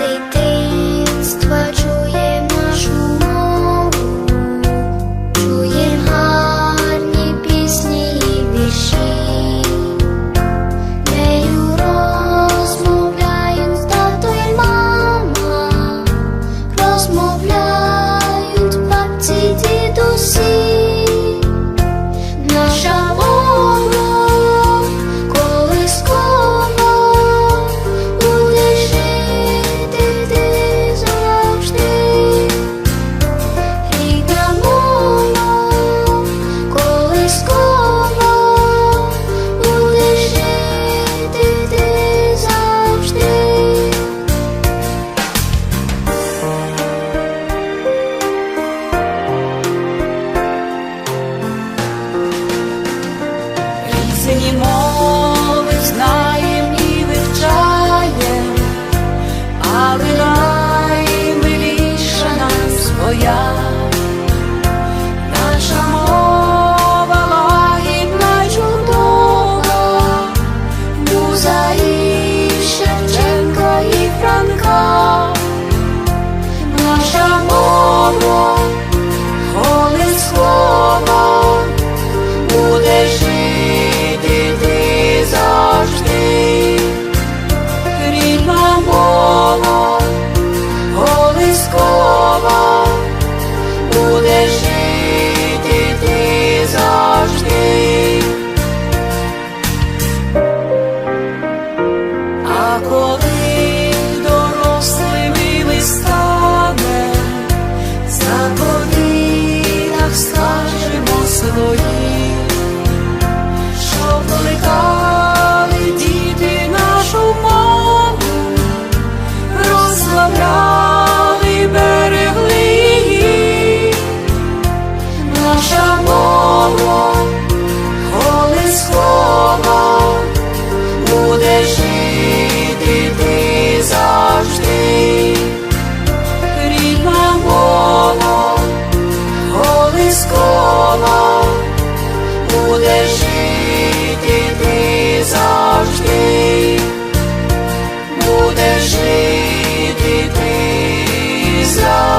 дитинства чує нашу мову, чує гарні пісні і вірші, нею розмовляють з тато й мама, розмовляють бабці дідусі. 你 слово буде жити ти завжди, рідна мова, колискова, буде жити ти завжди, буде жити ти завжди.